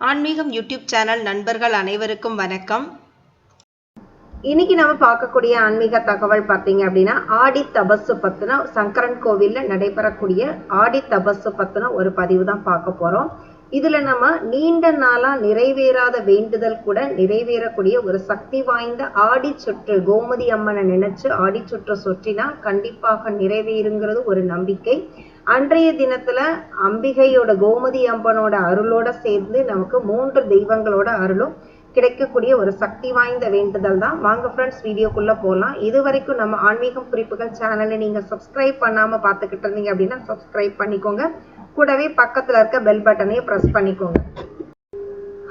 ஆன்மீகம் YouTube channel நண்பர்கள் அனைவருக்கும் வணக்கம். இன்னைக்கு நம்ம பார்க்கக்கூடிய ஆன்மீக தகவல் பார்த்தீங்க அப்படின்னா ஆடி தபசு பத்தின சங்கரன் கோவில்ல நடைபெறக்கூடிய ஆடி தபசு பத்தின ஒரு பதிவு தான் பார்க்க போறோம். இதுல நம்ம நீண்ட நாளா நிறைவேறாத வேண்டுதல் கூட நிறைவேறக்கூடிய ஒரு சக்தி வாய்ந்த ஆடி சுற்று கோமதி அம்மனை நினைச்சு ஆடி சுற்று சுற்றினா கண்டிப்பாக நிறைவேறுங்கிறது ஒரு நம்பிக்கை. அன்றைய தினத்துல அம்பிகையோட கோமதி அம்பனோட அருளோட சேர்ந்து நமக்கு மூன்று தெய்வங்களோட அருளும் கிடைக்கக்கூடிய ஒரு சக்தி வாய்ந்த வேண்டுதல் தான். வாங்க ஃப்ரெண்ட்ஸ் வீடியோக்குள்ள போகலாம் இது வரைக்கும் நம்ம ஆன்மீகம் குறிப்புகள் சேனலை நீங்க சப்ஸ்கிரைப் பண்ணாம பார்த்துக்கிட்டு இருந்தீங்க அப்படின்னா சப்ஸ்கிரைப் பண்ணிக்கோங்க. கூடவே பக்கத்துல இருக்க பெல் பட்டனையும் ப்ரெஸ் பண்ணிக்கோங்க.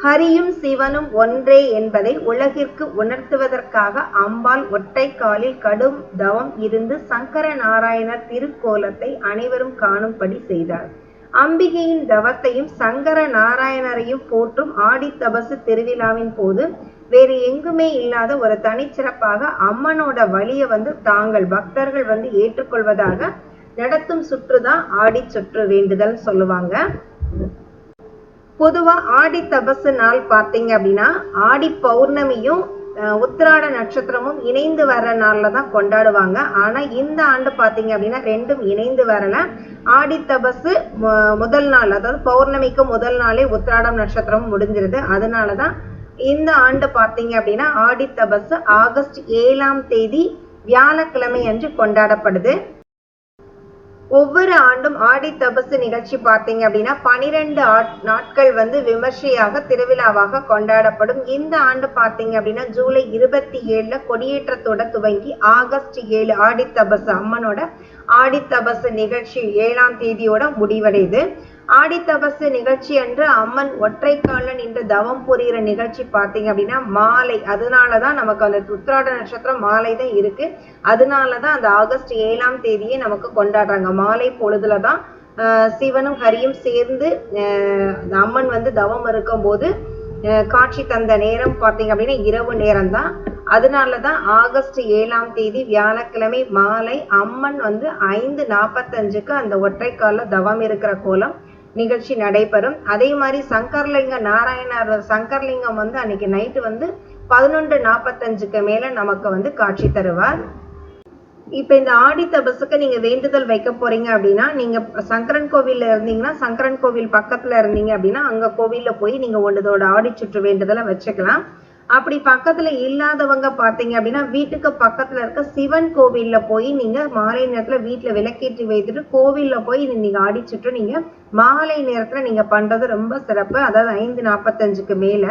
ஹரியும் சிவனும் ஒன்றே என்பதை உலகிற்கு உணர்த்துவதற்காக அம்பாள் ஒட்டைக்காலில் கடும் தவம் இருந்து சங்கர நாராயணர் திருக்கோலத்தை அனைவரும் காணும்படி செய்தார் அம்பிகையின் தவத்தையும் சங்கர நாராயணரையும் போற்றும் ஆடி தபசு திருவிழாவின் போது வேறு எங்குமே இல்லாத ஒரு தனிச்சிறப்பாக அம்மனோட வழியை வந்து தாங்கள் பக்தர்கள் வந்து ஏற்றுக்கொள்வதாக நடத்தும் சுற்றுதான் ஆடி சுற்று வேண்டுதல் சொல்லுவாங்க. பொதுவா ஆடி தபசு நாள் பார்த்தீங்க அப்படின்னா ஆடி பௌர்ணமியும் உத்திராட நட்சத்திரமும் இணைந்து வர நாள்ல தான் கொண்டாடுவாங்க. ஆனா இந்த ஆண்டு பார்த்தீங்க அப்படின்னா ரெண்டும் இணைந்து வரல. ஆடி தபசு முதல் நாள் அதாவது பௌர்ணமிக்கு முதல் நாளே உத்திராடம் நட்சத்திரம் முடிஞ்சிருது. அதனாலதான் இந்த ஆண்டு பார்த்தீங்க அப்படின்னா ஆடி தபசு ஆகஸ்ட் ஏழாம் தேதி வியாழக்கிழமை அன்று கொண்டாடப்படுது. ஒவ்வொரு ஆண்டும் ஆடி தபசு நிகழ்ச்சி பார்த்தீங்க அப்படின்னா பனிரெண்டு நாட்கள் வந்து விமர்சையாக திருவிழாவாக கொண்டாடப்படும். இந்த ஆண்டு பார்த்தீங்க அப்படின்னா ஜூலை இருபத்தி ஏழுல கொடியேற்றத்தோட துவங்கி ஆகஸ்ட் ஏழு ஆடி தபசு அம்மனோட ஆடி தபசு நிகழ்ச்சி ஏழாம் தேதியோட முடிவடையுது. ஆடி தபசு நிகழ்ச்சி அன்று அம்மன் ஒற்றை காலில் நின்று தவம் புரிகிற நிகழ்ச்சி பார்த்தீங்க அப்படின்னா மாலை. அதனாலதான் நமக்கு அந்த உத்திராட நட்சத்திரம் மாலை தான் இருக்கு. அதனாலதான் அந்த ஆகஸ்ட் ஏழாம் தேதியே நமக்கு கொண்டாடுறாங்க. மாலை பொழுதுலதான் ஆஹ் சிவனும் ஹரியும் சேர்ந்து அம்மன் வந்து தவம் இருக்கும்போது ஆஹ் காட்சி தந்த நேரம் பார்த்தீங்க அப்படின்னா இரவு நேரம் தான் அதனாலதான் ஆகஸ்ட் ஏழாம் தேதி வியாழக்கிழமை மாலை அம்மன் வந்து ஐந்து நாற்பத்தஞ்சுக்கு அந்த ஒற்றைக்கால தவம் இருக்கிற கோலம் நிகழ்ச்சி நடைபெறும். அதே மாதிரி சங்கர்லிங்க நாராயணர் சங்கர்லிங்கம் வந்து அன்னைக்கு நைட்டு வந்து பதினொன்று நாற்பத்தஞ்சுக்கு மேல நமக்கு வந்து காட்சி தருவார். இப்ப இந்த ஆடி தபசுக்கு நீங்க வேண்டுதல் வைக்க போறீங்க அப்படின்னா நீங்க சங்கரன் கோவில்ல இருந்தீங்கன்னா சங்கரன் கோவில் பக்கத்துல இருந்தீங்க அப்படின்னா அங்க கோவில்ல போய் நீங்க ஒன்றதோட ஆடி சுற்று வேண்டுதலை வச்சுக்கலாம். அப்படி பக்கத்துல இல்லாதவங்க பாத்தீங்க அப்படின்னா வீட்டுக்கு பக்கத்துல இருக்க சிவன் கோவில்ல போய் நீங்க மாலை நேரத்துல வீட்டுல விளக்கேற்றி வைத்துட்டு கோவில்ல போய் நீங்க அடிச்சுட்டு நீங்க மாலை நேரத்துல நீங்க பண்றது ரொம்ப சிறப்பு. அதாவது ஐந்து நாற்பத்தஞ்சுக்கு மேல.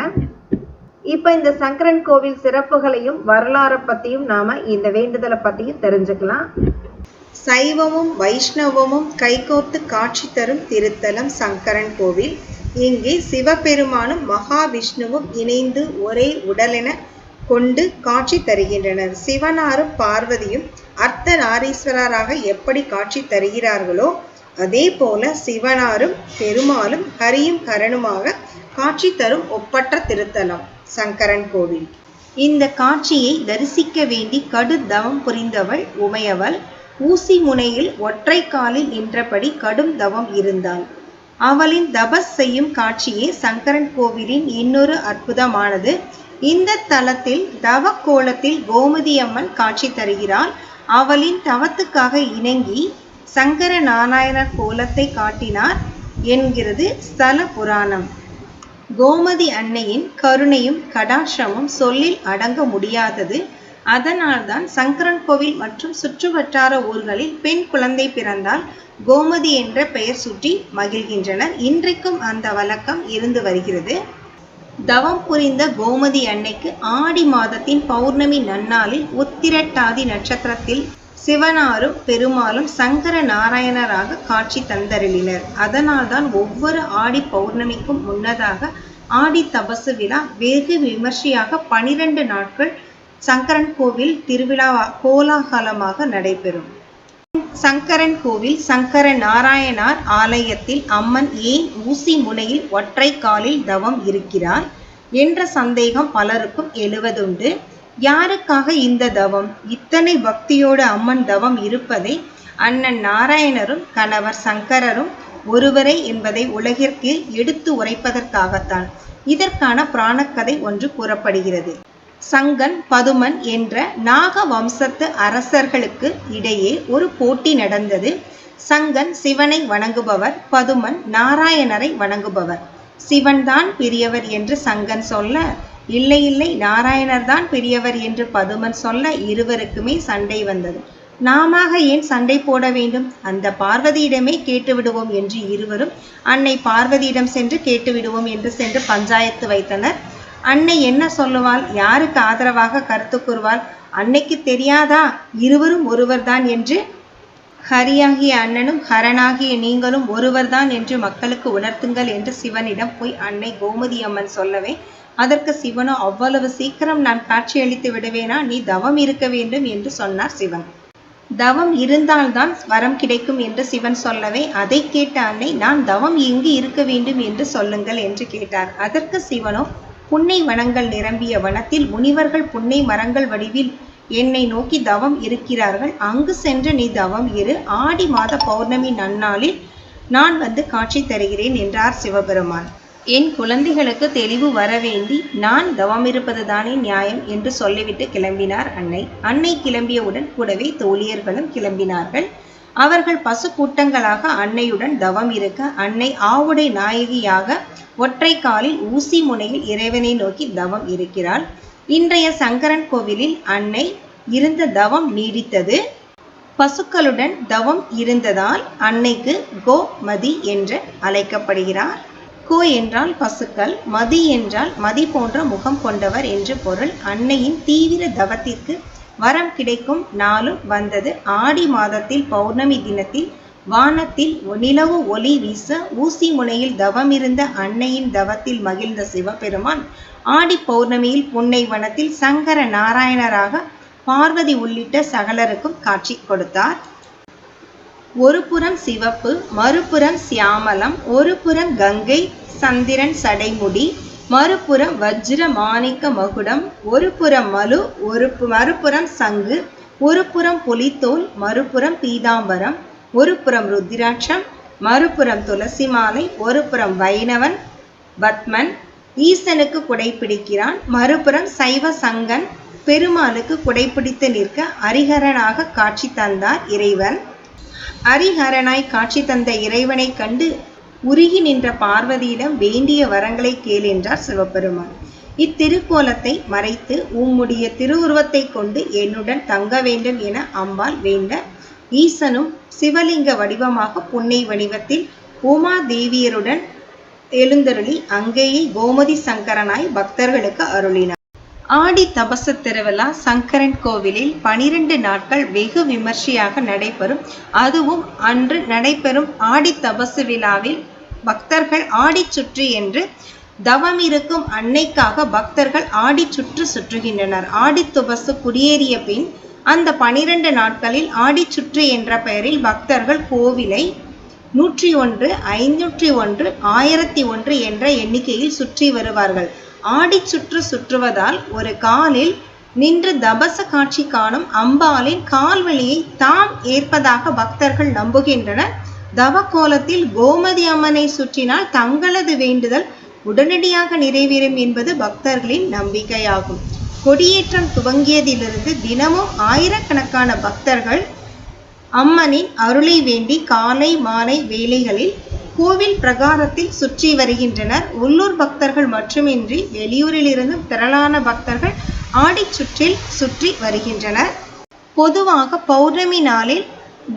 இப்ப இந்த சங்கரன் கோவில் சிறப்புகளையும் வரலாறை பத்தியும் நாம இந்த வேண்டுதலை பத்தியும் தெரிஞ்சுக்கலாம். சைவமும் வைஷ்ணவமும் கைகோர்த்து காட்சி தரும் திருத்தலம் சங்கரன் கோவில். இங்கே சிவபெருமானும் மகாவிஷ்ணுவும் இணைந்து ஒரே உடலென கொண்டு காட்சி தருகின்றனர். சிவனாரும் பார்வதியும் அர்த்தநாரீஸ்வரராக எப்படி காட்சி தருகிறார்களோ அதே போல சிவனாரும் பெருமாளும் ஹரியும் கரனுமாக காட்சி தரும் ஒப்பற்ற திருத்தலம் சங்கரன் கோவில். இந்த காட்சியை தரிசிக்க வேண்டி கடு தவம் புரிந்தவள் உமையவள். ஊசி முனையில் ஒற்றை காலில் நின்றபடி கடும் தவம் இருந்தாள். அவளின் தபஸ் செய்யும் காட்சியே சங்கரன் கோவிலின் இன்னொரு அற்புதமானது. இந்த தலத்தில் தவ கோலத்தில் கோமதி அம்மன் காட்சி தருகிறாள். அவளின் தவத்துக்காக இணங்கி சங்கர நாராயணர் கோலத்தை காட்டினார் என்கிறது ஸ்தல புராணம். கோமதி அன்னையின் கருணையும் கடாட்சமும் சொல்லில் அடங்க முடியாதது. அதனால்தான் சங்கரன் கோவில் மற்றும் சுற்றுவட்டார ஊர்களில் பெண் குழந்தை பிறந்தால் கோமதி என்ற பெயர் சுட்டி மகிழ்கின்றனர். இன்றைக்கும் அந்த வழக்கம் இருந்து வருகிறது. தவம் புரிந்த கோமதி அன்னைக்கு ஆடி மாதத்தின் பௌர்ணமி நன்னாளில் உத்திரட்டாதி நட்சத்திரத்தில் சிவனாரும் பெருமாளும் சங்கர நாராயணராக காட்சி தந்தருளினர். அதனால்தான் ஒவ்வொரு ஆடி பௌர்ணமிக்கும் முன்னதாக ஆடி தபசு விழா வெகு விமர்சையாக பனிரெண்டு நாட்கள் சங்கரன் கோவில் திருவிழா கோலாகலமாக நடைபெறும். சங்கரன் கோவில் சங்கர நாராயணார் ஆலயத்தில் அம்மன் ஏன் ஊசி முனையில் ஒற்றை காலில் தவம் இருக்கிறார் என்ற சந்தேகம் பலருக்கும் எழுவதுண்டு. யாருக்காக இந்த தவம்? இத்தனை பக்தியோடு அம்மன் தவம் இருப்பதை அண்ணன் நாராயணரும் கணவர் சங்கரரும் ஒருவரே என்பதை உலகிற்கு எடுத்து உரைப்பதற்காகத்தான். இதற்கான பிராணக்கதை ஒன்று கூறப்படுகிறது. சங்கன் பதுமன் என்ற நாக வம்சத்து அரசர்களுக்கு இடையே ஒரு போட்டி நடந்தது. சங்கன் சிவனை வணங்குபவர் பதுமன் நாராயணரை வணங்குபவர். சிவன்தான் பெரியவர் என்று சங்கன் சொல்ல இல்லை இல்லை நாராயணர் தான் பெரியவர் என்று பதுமன் சொல்ல இருவருக்குமே சண்டை வந்தது. நாமாக ஏன் சண்டை போட வேண்டும்? அந்த பார்வதியிடமே கேட்டு விடுவோம் என்று இருவரும் அன்னை பார்வதியிடம் சென்று கேட்டு விடுவோம் என்று சென்று பஞ்சாயத்து வைத்தனர். அன்னை என்ன சொல்லுவாள்? யாருக்கு ஆதரவாக கருத்து கூறுவாள்? அன்னைக்கு தெரியாதா? இருவரும் ஒருவர்தான் என்று ஹரியாகிய அண்ணனும் ஹரனாகிய நீங்களும் ஒருவர்தான் என்று மக்களுக்கு உணர்த்துங்கள் என்று சிவனிடம் போய் அன்னை கோமதி அம்மன் சொல்லவே அதற்கு சிவனோ அவ்வளவு சீக்கிரம் நான் காட்சியளித்து விடுவேனா? நீ தவம் இருக்க வேண்டும் என்று சொன்னார் சிவன். தவம் இருந்தால்தான் வரம் கிடைக்கும் என்று சிவன் சொல்லவே அதை கேட்ட அன்னை நான் தவம் இங்கு இருக்க வேண்டும் என்று சொல்லுங்கள் என்று கேட்டார். அதற்கு சிவனோ புன்னை வனங்கள் நிரம்பிய வனத்தில் முனிவர்கள் புன்னை மரங்கள் வடிவில் என்னை நோக்கி தவம் இருக்கிறார்கள். அங்கு சென்று நீ தவம் இரு. ஆடி மாத பௌர்ணமி நன்னாளில் நான் வந்து காட்சி தருகிறேன் என்றார் சிவபெருமான். என் குழந்தைகளுக்கு தெளிவு வர வேண்டி நான் தவமிருப்பது தானே நியாயம் என்று சொல்லிவிட்டு கிளம்பினார் அன்னை. அன்னை கிளம்பியவுடன் கூடவே தோழியர்களும் கிளம்பினார்கள். அவர்கள் பசு கூட்டங்களாக அன்னையுடன் தவம் இருக்க அன்னை ஆவுடை நாயகியாக ஒற்றை காலில் ஊசி முனையில் இறைவனை நோக்கி தவம் இருக்கிறாள். இன்றைய சங்கரன் கோவிலில் அன்னை இருந்த தவம் நீடித்தது. பசுக்களுடன் தவம் இருந்ததால் அன்னைக்கு கோமதி என்று அழைக்கப்படுகிறார். கோ என்றால் பசுக்கள் மதி என்றால் மதி போன்ற முகம் கொண்டவர் என்று பொருள். அன்னையின் தீவிர தவத்திற்கு வரம் கிடைக்கும் நாளும் வந்தது. ஆடி மாதத்தில் பௌர்ணமி தினத்தில் வானத்தில் நிலவு ஒளி வீச ஊசி முனையில் தவமிருந்த அன்னையின் தவத்தில் மகிழ்ந்த சிவபெருமான் ஆடி பௌர்ணமியில் புன்னை வனத்தில் சங்கர நாராயணராக பார்வதி உள்ளிட்ட சகலருக்கும் காட்சி கொடுத்தார். ஒரு புறம் சிவப்பு மறுபுறம் சியாமலம் ஒரு புறம் கங்கை சந்திரன் சடைமுடி மறுபுறம் வஜ்ர மாணிக்க மகுடம் ஒரு புறம் மலு ஒரு மறுபுறம் சங்கு ஒரு புறம் புலித்தோல் மறுபுறம் பீதாம்பரம் ஒரு புறம் ருத்திராட்சம் மறுபுறம் துளசி மாலை ஒரு புறம் வைணவன் பத்மன் ஈசனுக்கு குடைப்பிடிக்கிறான் மறுபுறம் சைவ சங்கன் பெருமாளுக்கு குடைப்பிடித்து நிற்க அரிஹரனாக காட்சி தந்தார் இறைவன். அரிஹரனாய் காட்சி தந்த இறைவனைக் கண்டு உருகி நின்ற பார்வதியிடம் வேண்டிய வரங்களை கேள் என்றார் சிவபெருமான். இத்திருக்கோலத்தை மறைத்து உம்முடைய திருவுருவத்தைக் கொண்டு என்னுடன் தங்க வேண்டும் என அம்பாள் வேண்ட ஈசனும் சிவலிங்க வடிவமாக புன்னை வடிவத்தில் உமா தேவியருடன் எழுந்தருளி அங்கேயே கோமதி சங்கரனாய் பக்தர்களுக்கு அருளினார். ஆடி தபச திருவிழா சங்கரன் கோவிலில் பனிரெண்டு நாட்கள் வெகு விமர்சையாக நடைபெறும். அதுவும் அன்று நடைபெறும் ஆடி தபசு விழாவில் பக்தர்கள் ஆடி சுற்று என்று தவம் இருக்கும் அன்னைக்காக பக்தர்கள் ஆடி சுற்று சுற்றுகின்றனர். ஆடி துபசு குடியேறிய பின் அந்த பனிரெண்டு நாட்களில் ஆடி சுற்று என்ற பெயரில் பக்தர்கள் கோவிலை நூற்றி ஒன்று ஐநூற்றி ஒன்று ஆயிரத்தி ஒன்று என்ற எண்ணிக்கையில் சுற்றி வருவார்கள். ஆடி சுற்று சுற்றுவதால் ஒரு காலில் நின்று தபச காட்சி காணும் அம்பாளின் கால்வழியை தாம் ஏற்பதாக பக்தர்கள் நம்புகின்றனர். தவ கோலத்தில் கோமதி அம்மனை சுற்றினால் தங்களது வேண்டுதல் உடனடியாக நிறைவேறும் என்பது பக்தர்களின் நம்பிக்கையாகும். கொடியேற்றம் துவங்கியதிலிருந்து தினமும் ஆயிரக்கணக்கான பக்தர்கள் அம்மனின் அருளை வேண்டி காலை மாலை வேலைகளில் கோவில் பிரகாரத்தில் சுற்றி வருகின்றனர். உள்ளூர் பக்தர்கள் மட்டுமின்றி வெளியூரிலிருந்தும் திரளான பக்தர்கள் ஆடிச் சுற்றில் சுற்றி வருகின்றனர். பொதுவாக பௌர்ணமி நாளில்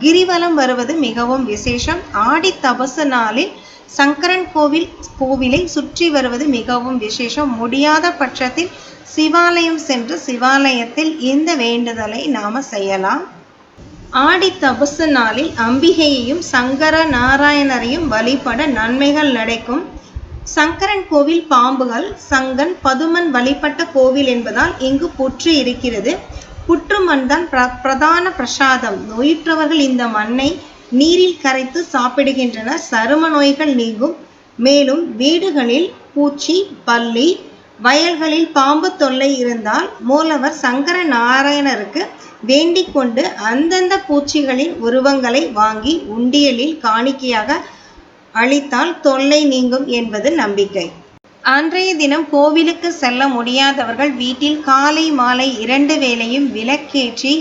கிரிவலம் வருவது மிகவும் விசேஷம். ஆடி தபசு நாளில் சங்கரன் கோவில் கோவிலை சுற்றி வருவது மிகவும் விசேஷம். முடியாத பட்சத்தில் சிவாலயம் சென்று சிவாலயத்தில் இந்த வேண்டுதலை நாம செய்யலாம். ஆடி தபசு நாளில் அம்பிகையையும் சங்கர நாராயணரையும் வழிபட நன்மைகள் நடக்கும். சங்கரன் கோவில் பாம்புகள் சங்கன் பதுமன் வழிபட்ட கோவில் என்பதால் இங்கு புற்று இருக்கிறது. புற்று மண் தான் பிர பிரதான பிரசாதம். நோயுற்றவர்கள் இந்த மண்ணை நீரில் கரைத்து சாப்பிடுகின்றனர். சரும நோய்கள் நீங்கும். மேலும் வீடுகளில் பூச்சி பல்லி வயல்களில் பாம்பு தொல்லை இருந்தால் மூலவர் சங்கர நாராயணருக்கு வேண்டிக் கொண்டு அந்தந்த பூச்சிகளின் உருவங்களை வாங்கி உண்டியலில் காணிக்கையாக அளித்தால் தொல்லை நீங்கும் என்பது நம்பிக்கை. அன்றைய தினம் கோவிலுக்கு செல்ல முடியாதவர்கள் வீட்டில் காலை மாலை இரண்டு வேளையும் விளக்கேற்றி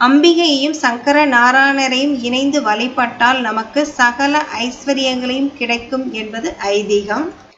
அம்பிகையையும் சங்கர நாராயணரையும் இணைந்து வழிபட்டால் நமக்கு சகல ஐஸ்வர்யங்களையும் கிடைக்கும் என்பது ஐதீகம்.